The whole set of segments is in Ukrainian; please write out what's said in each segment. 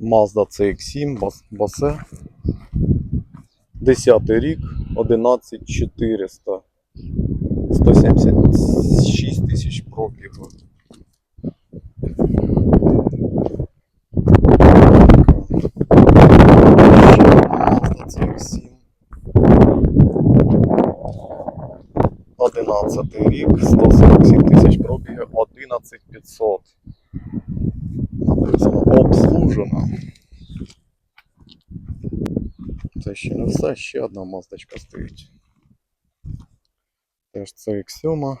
Mazda CX-7, бас- басе. 10 рік, 11400. 176 тисяч пробігу. Mazda CX-7. 11 рік, 147 тисяч пробігів, 11500. Написано. Це ще не все, ще одна маздочка стоїть. Теж це X7.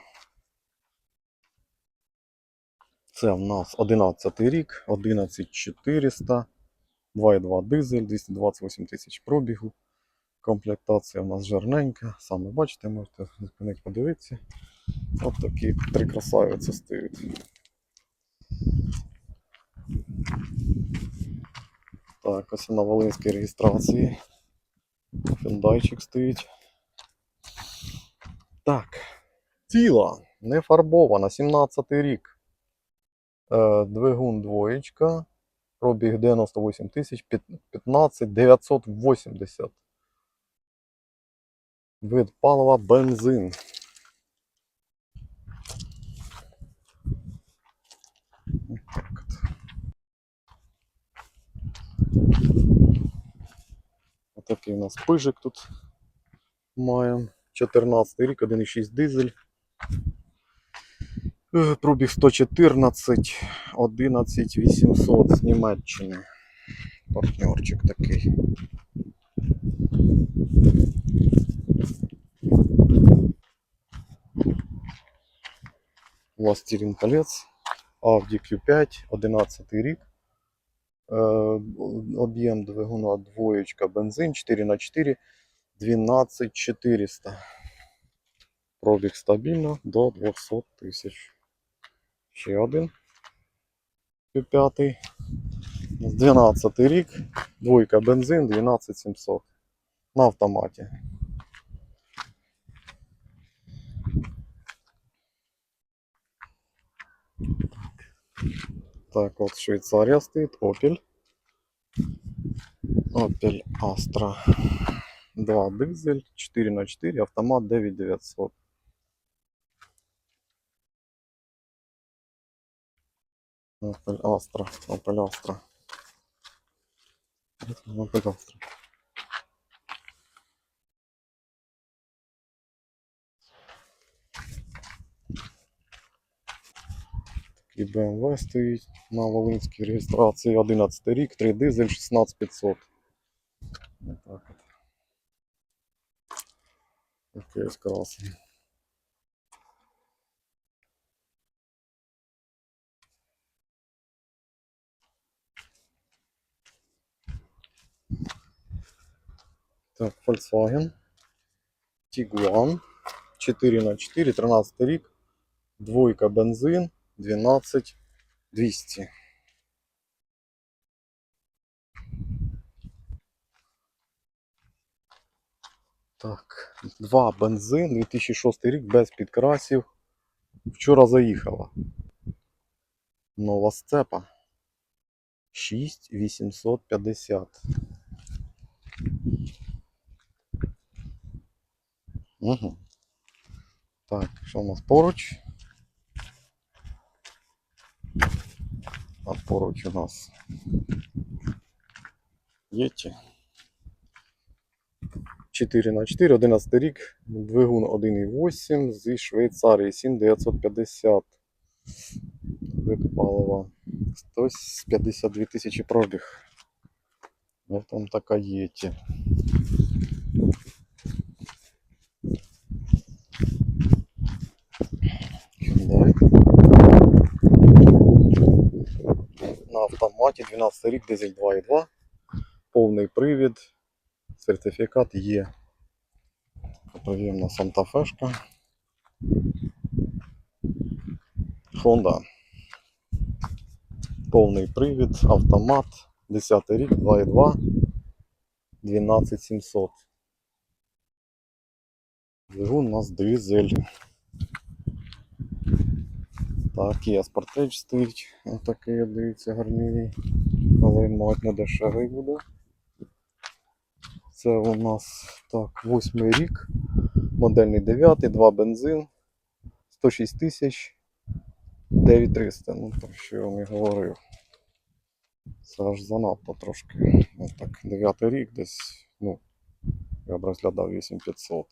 Це в нас 11 рік, 11400, 2,2 дизель, 228 тисяч пробігу. Комплектація у нас жирненька. Саме бачите, можете зупинити подивитися. От такі три красавиці стоять. Так, ось на Волинській реєстрації. Фендайчик стоїть. Так. Тіла не фарбована, 17 рік. Е, двигун двоєчка. Пробіг 98 тисяч, 15 980. Вид палива бензин. Отакий у нас пижик тут маємо. 14 рік, 1,6 дизель. Е, Пробіг 114, 11 800 з Німеччини. Партнерчик такий. Властелин колец. Audi Q5, 11 рік. Е, Об'єм двигуна двоєчка бензин 4х4 12400. Пробіг стабільно до 200 тисяч. Ще один. Q5. 12 рік. Двойка бензин 12700. На автоматі. Так, от Швейцарія стоїть, Opel. Opel Astra. 2 дизель, 4 на 4 автомат 9900. Opel Astra, Opel Astra. Opel Astra. І BMW стоїть на Волинській реєстрації 11 рік, 3 дизель 16500. Отак от. Ось красний. Так, Volkswagen. Tiguan. 4 на 4 13 рік. Двойка бензин. 12 200. Так, два бензин, 2006 рік без підкрасів. Вчора заїхала. Нова сцепа. 6850. Угу. Так, що у нас поруч? А поруч у нас Єті. 4 на 4 11 рік, двигун 1,8 зі Швейцарії 7950. Вид палива 152 тисячі пробіг. Ось там така Єті. Hyundai. На автоматі 12 рік, дизель 2.2, повний привід, сертифікат є. Приємна Санта-Фешка. Honda. Повний привід, автомат, 10 рік, 2.2, 12700. Двигун у нас дизель. Так, Kia Sportage стоїть. Ось такий, дивіться, гарний. але мабуть, не дешевий буде. Це у нас так, восьмий рік, модельний 9, 2 бензин, 106 тисяч, 9300. Ну, то, що я вам і говорив. Це аж занадто трошки. Ну, так, 9 рік десь, ну, я б розглядав 8500.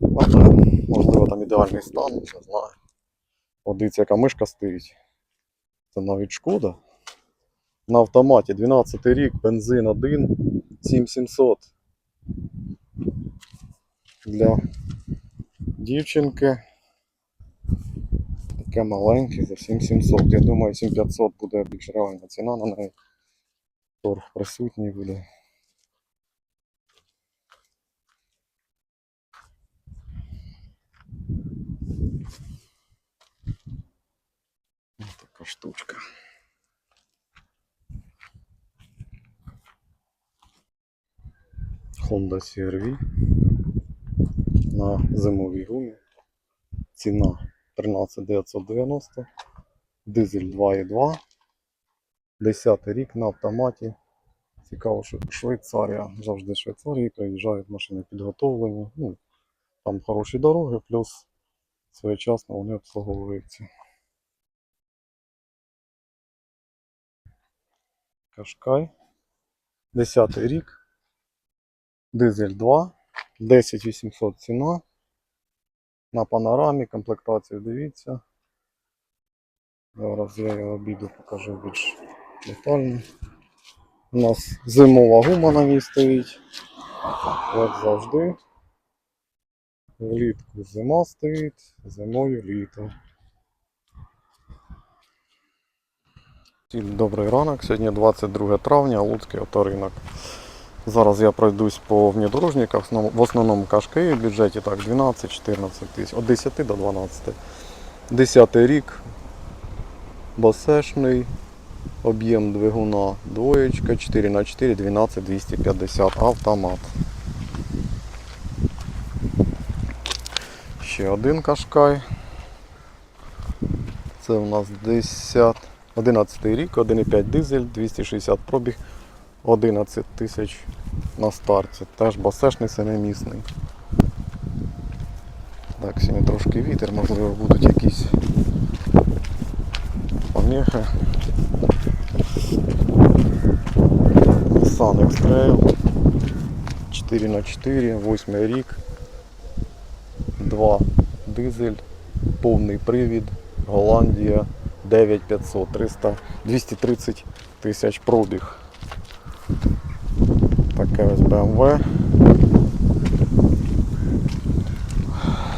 Але, можливо, там ідеальний стан, не знаю. От дивіться, яка мишка стоїть. Це навіть шкода. На автоматі 12 рік, бензин 1, 7700. Для дівчинки. Таке маленьке за 7700. Я думаю, 7500 буде більш реальна ціна на неї. Торг присутній буде. Ось штучка. Honda CR-V на зимовій гумі. Ціна 13990. Дизель 2.2. 10 рік на автоматі. Цікаво, що Швейцарія. Завжди з Швейцарії приїжджають машини підготовлені. Ну, там хороші дороги, плюс своєчасно вони обслуговуються. Кашкай. 10 рік. Дизель 2. 10800 ціна. На панорамі, комплектацію дивіться. Зараз я його обіду покажу більш детально. У нас зимова гума на ній стоїть. Як завжди. Влітку зима стоїть, зимою літо. Всім добрий ранок. Сьогодні 22 травня, Луцький авторинок. Зараз я пройдусь по внедорожниках, в основному- кашки в бюджеті так 12-14 тисяч, від 10 до 12. 10 рік, басешний, об'єм двигуна двоєчка, 4х4, 12 250 автомат. Ще один кашкай. Це у нас 10, 11 рік, 1,5 дизель, 260 пробіг, 11 тисяч на старті. Теж басешний семимісний. Так, сьогодні трошки вітер, можливо будуть якісь помехи. Nissan X-Trail 4х4, 8 рік, 2 дизель, повний привід, Голландія 9500, 300, 230 тисяч пробіг. Таке ось BMW.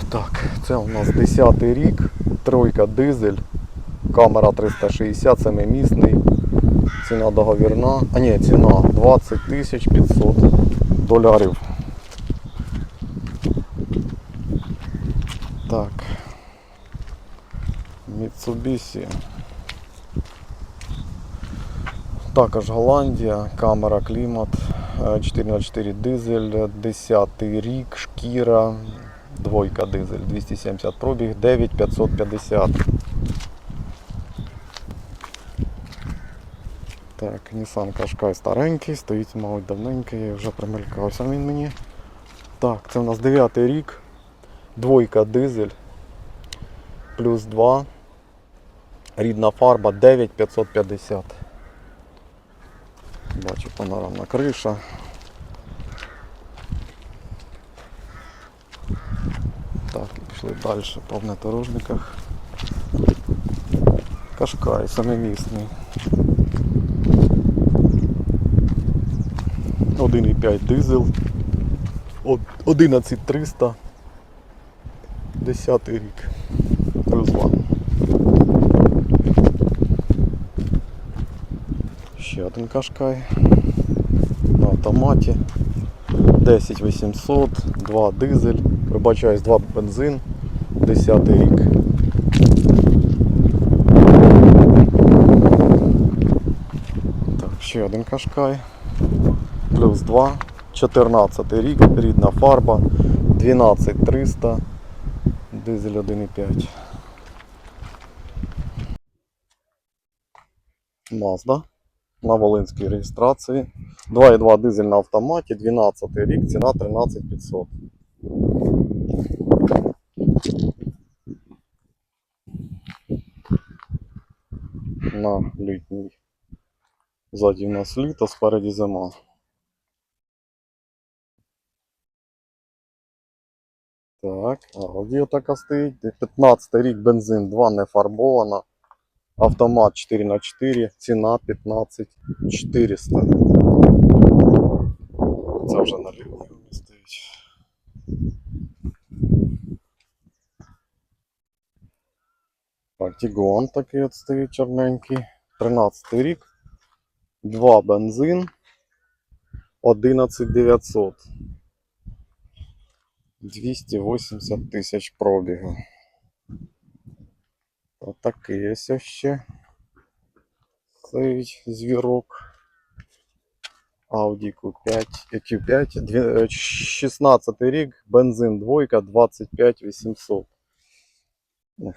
Так, це у нас 10 рік, тройка дизель, камера 360, семимісний, ціна договірна, а ні, ціна 20 тисяч 500 доларів. Так. Mitsubishi. Також Голландія, камера, клімат, е, 4х4 дизель, 10 рік, шкіра, двойка дизель, 270 пробіг, 9550. Так, Nissan Qashqai старенький, стоїть, мабуть, давненький, я вже примелькався він мені. Так, це у нас 9 рік, двойка дизель, плюс 2, рідна фарба 9550. Бачу панорамна криша. Так, і пішли далі по внедорожниках. Кашкай, самомісний. 1,5 дизель. 11300. 10 рік. Плюс 2. Ще один кашкай. На автоматі. 10800, 2 дизель. Вибачаюсь, 2 бензин. 10 рік. Так, ще один кашкай. Плюс 2. 14 рік, рідна фарба. 12300. Дизель 1,5. Mazda. На Волинській реєстрації. 2,2 дизель на автоматі, 12 рік, ціна 13500. На літній. Ззаді в нас літо, спереді зима. Так, Audi така стоїть. 15 рік бензин 2 не фарбована. Автомат 4х4, ціна 15400. Це вже на лівому стоїть. Так, такий от стоїть чорненький. 13 рік. 2 бензин. 11900. 280 тисяч пробігу. Отакий ось ще. Цей звірок. Audi Q5, е, Q5, е, 16 рік, бензин двойка, 25 800. Ну,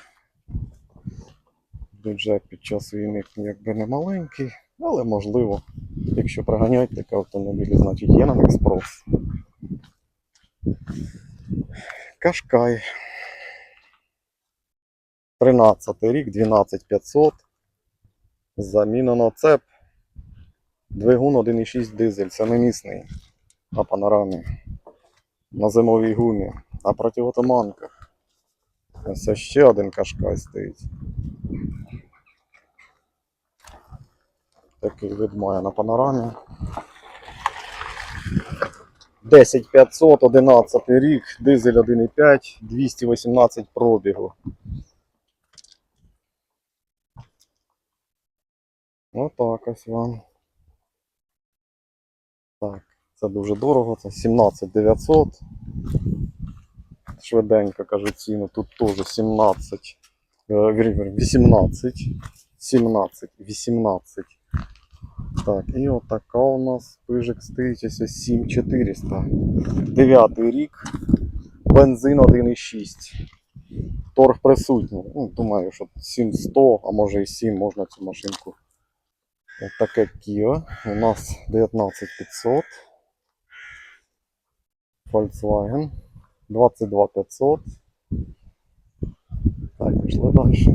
Бюджет під час війни якби не маленький, але можливо, якщо приганяють такі автомобілі, значить є на них спрос. Кашкай. 13 рік, 12500. Замінено цеп. Двигун 1,6 дизель, це не місний. На панорамі. На зимовій гумі. На противотуманках. Ось ще один кашкай стоїть. Такий вид має на панорамі. 10500, 11 рік, дизель 1,5, 218 пробігу. Отак ось вам. Так, це дуже дорого, це 17900. Швиденько кажу ціну, тут теж 17. е, вір- вір, 18. 17, 18. Так, і отака у нас пижик стоїть ось 7400. Дев'ятий рік. Бензин 1,6. Торг присутній. Ну, думаю, що 7100, а може і 7 можна цю машинку. От таке Kia. У нас 19500. Volkswagen. 22500. Так, пішли далі.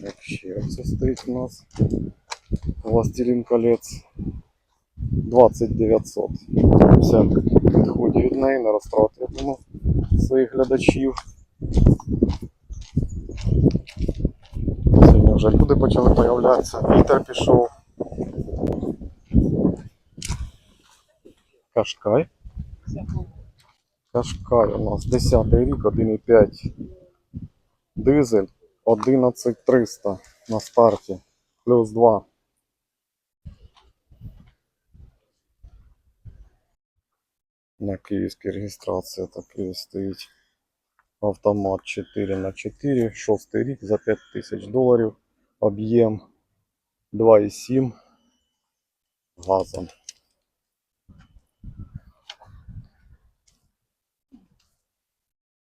Так, ще це стоїть у нас. Властелин колец 20900. Все, відході від неї, не розтратимо Своїх глядачів. Сьогодні вже люди почали появлятися. Вітер пішов. Кашкай. Кашкай у нас 10 рік, 1,5 дизель 11300 на старті. Плюс 2. На київській реєстрації такий стоїть автомат 4 на 4 6 рік за 5000 доларів. Об'єм 2,7 газом.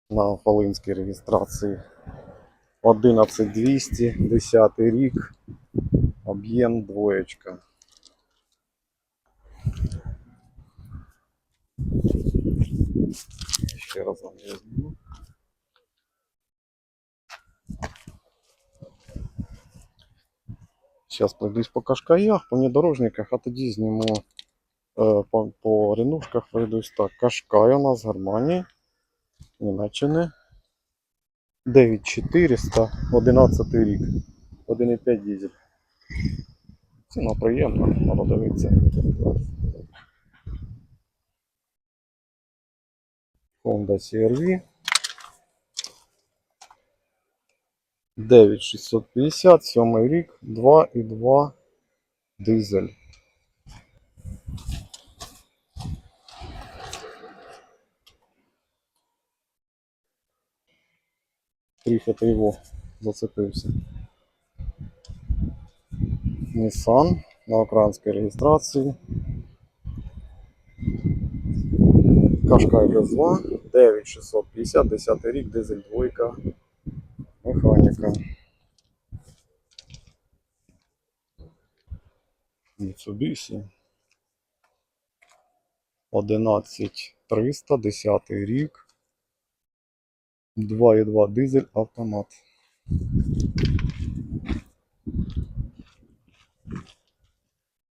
На Волинській реєстрації 11200, 10 рік, об'єм двоєчка. Ще раз зніму. Зараз пройдусь по кашкаях, по внедорожниках, а тоді зніму е, по, по ренушках пройдусь так. Кашкай у нас з Германії, Німеччини. 9400, 11 рік, 1,5 дизель. Ціна приємна, треба дивитися. Honda CR-V. 9650, 7 рік, 2,2 дизель. Тріхати його зацепився. Nissan на українській реєстрації. Кашкай ГЗ2, 9650, 10 рік, дизель двойка, механіка. Mitsubishi. 11300, 10 рік. 2,2 дизель автомат.